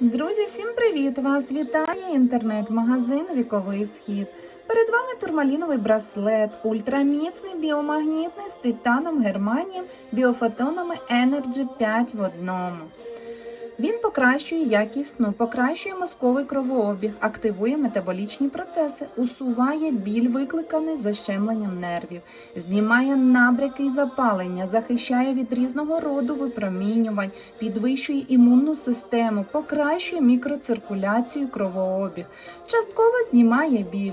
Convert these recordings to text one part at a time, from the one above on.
Друзі, всім привіт! Вас вітає інтернет-магазин Віковий Схід. Перед вами турмаліновий браслет, ультраміцний біомагнітний з титаном германієм, біофотонами Energy 5 в одному. Він покращує якість сну, покращує мозковий кровообіг, активує метаболічні процеси, усуває біль, викликаний защемленням нервів, знімає набряки і запалення, захищає від різного роду випромінювань, підвищує імунну систему, покращує мікроциркуляцію, кровообіг, частково знімає біль.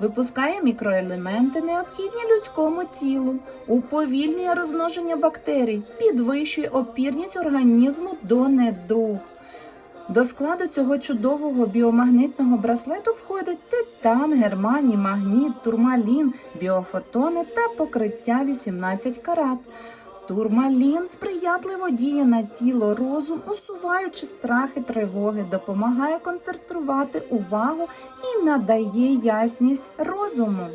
Випускає мікроелементи, необхідні людському тілу, уповільнює розмноження бактерій, підвищує опірність організму до недуг. До складу цього чудового біомагнитного браслету входить титан, германій, магніт, турмалін, біофотони та покриття 18 карат. Турмалін сприятливо діє на тіло, розум, усуваючи страхи, тривоги, допомагає концентрувати увагу і надає ясність розуму.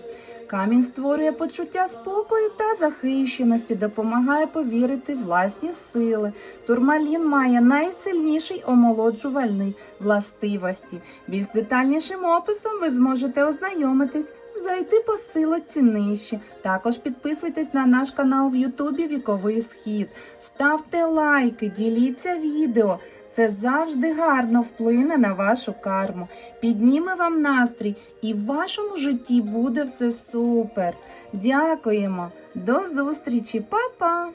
Камінь створює почуття спокою та захищеності, допомагає повірити власні сили. Турмалін має найсильніший омолоджувальний властивості. Більш детальнішим описом ви зможете ознайомитись. Зайти по силоці нижче. Також підписуйтесь на наш канал в Ютубі Віковий Схід. Ставте лайки, діліться відео. Це завжди гарно вплине на вашу карму, підніме вам настрій, і в вашому житті буде все супер. Дякуємо. До зустрічі, Па-па!